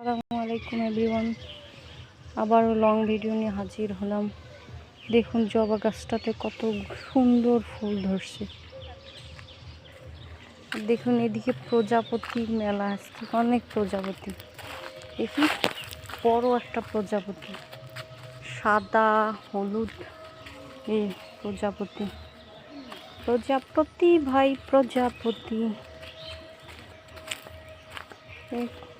আসসালামু এভরিওয়ান। আবারও long video নিয়ে হাজির হলাম। দেখুন, জবা গাছটাতে কত সুন্দর ফুল ধরছে। দেখুন, এদিকে প্রজাপতির মেলা আসছে অনেক প্রজাপতি। দেখি বড় একটা প্রজাপতি। সাদা, হলুদ এই প্রজাপতি। প্রজাপতি ভাই, প্রজাপতি।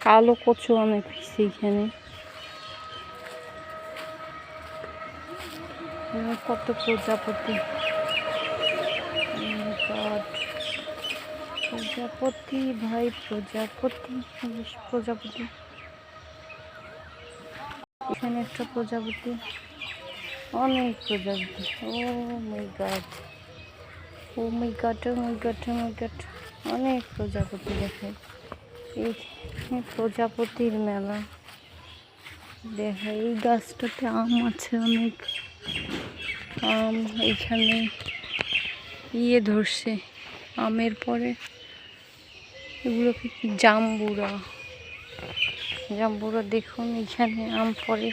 কালো কচু অনেক এখানে। কত প্রজাপতি. প্রজাপতি, ভাই, প্রজাপতি প্রজাপতি। এখানে একটা প্রজাপতি। অনেক প্রজাপতি। ও মাই ও মাই গাড ও মাই গাড ও মাই অনেক প্রজাপতি দেখায়। প্রজাপতির মেলা। দেখা, এই গাছটাতে আম আছে অনেক। আম এইখানে ইয়ে ধরছে, আমের পরে। এগুলোকে কি জাম্বুরা। জাম্বুরা, দেখুন এখানে আম পরে।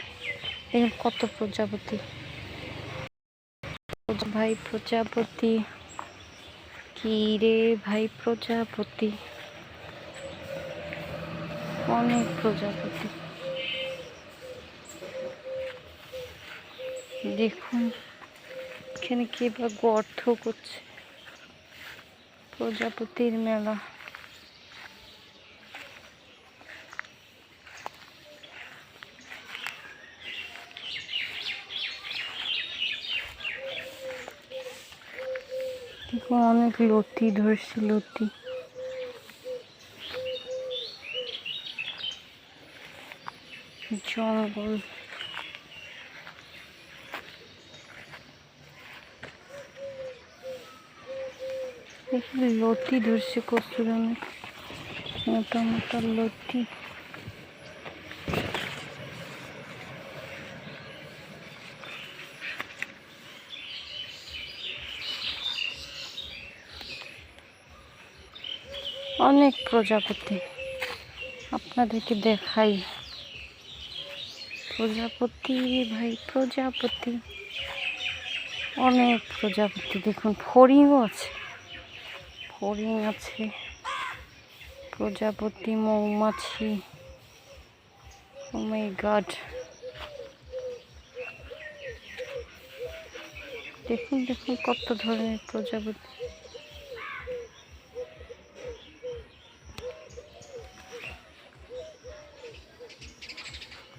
দেখুন কত প্রজাপতি। ভাই প্রজাপতি। কি রে ভাই প্রজাপতি। অনেক প্রজাপতি। দেখুন, এখানে কে বা গর্ত করছে। প্রজাপতির মেলা। দেখুন, অনেক লতি ধরছে, লতি। জঙ্গল লতি ধরছে কচুর মোটা মোটা লতি। অনেক প্রজাপতি। আপনাদেরকে দেখাই। প্রজাপতি ভাই, প্রজাপতি। অনেক প্রজাপতি, দেখুন, ফড়িংও আছে। ফড়িং আছে, প্রজাপতি, মৌমাছি গড দেখুন দেখুন, কত ধরনের প্রজাপতি।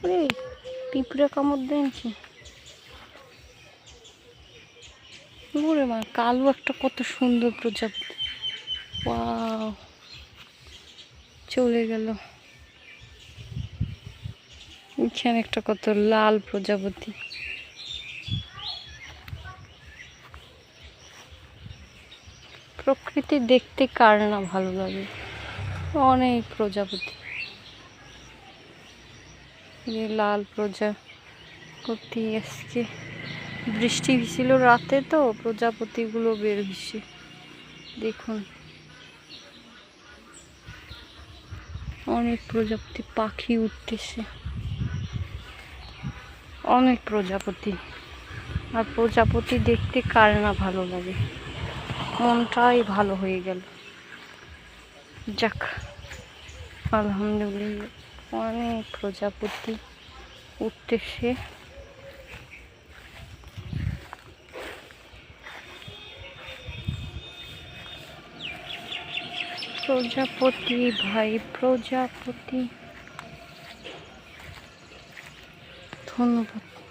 ওরে পিঁপড়ে কামড় দেনছি ওরে মা, কালো একটা কত সুন্দর প্রজাপতি। চলে গেল। এখানে একটা কত লাল প্রজাপতি। প্রকৃতি দেখতে কার না ভালো লাগে? অনেক প্রজাপতি। যে লাল প্রজাপতি আজকে বৃষ্টি হয়েছিল রাতে তো, প্রজাপতিগুলো বের হয়েছে। দেখুন। অনেক প্রজাপতি পাখি উঠতেছে। অনেক প্রজাপতি। আর প্রজাপতি দেখতে কার না ভালো লাগে। মনটাই ভালো হয়ে গেল। যাক, আলহামদুলিল্লাহ। অনেক প্রজাপতি উঠতেছে। প্রজাপতি ভাই প্রজাপতি। ধন্যবাদ।